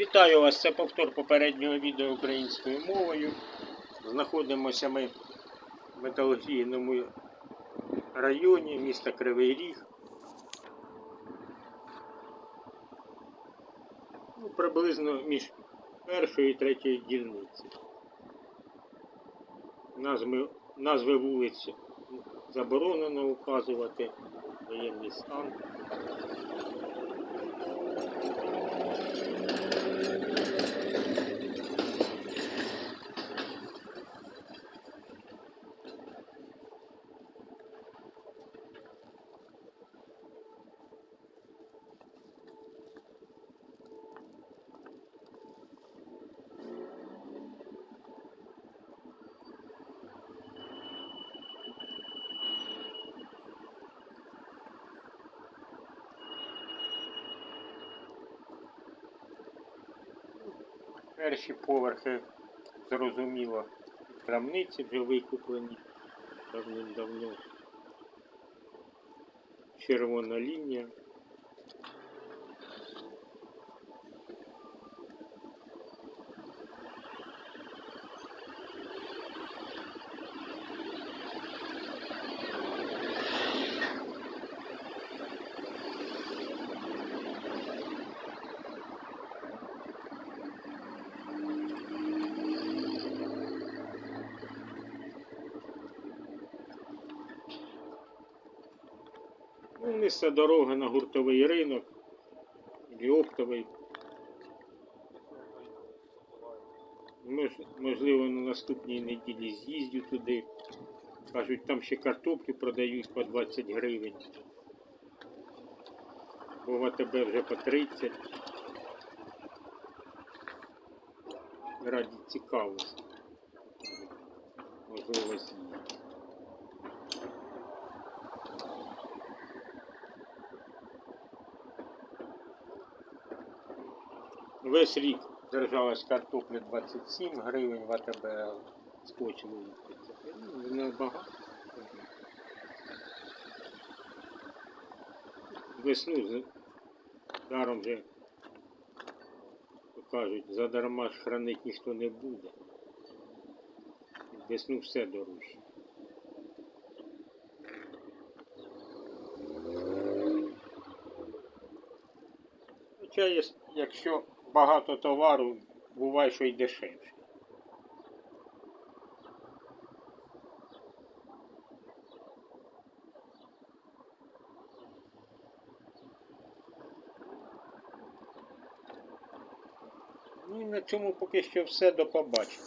Вітаю вас! Це повтор попереднього відео українською мовою. Знаходимося ми в металургійному районі міста Кривий Ріг. Ну, приблизно між першою і третьою дільницею. Назви, назви вулиць заборонено указувати, воєнний стан. Перші поверхи, зрозуміло, крамниці вже викуплені давним-давно. Червона лінія. Ну, несе дорога на гуртовий ринок, і оптовий. Мож- Можливо, на наступній неділі з'їздю туди. Кажуть, там ще картоплю продають по 20 гривень. Бо в АТБ вже по 30. Раді цікавості. Можливо, з'їздю. Весь рік держалась картопля 27 гривень, в АТБ скочили. Ну, небагато. Весну даром вже кажуть, задарма ж хранить ніхто не буде. Весну все дорожче. Хоча є- якщо багато товару, буває, що й дешевше. Ну і на цьому поки що все до побачення.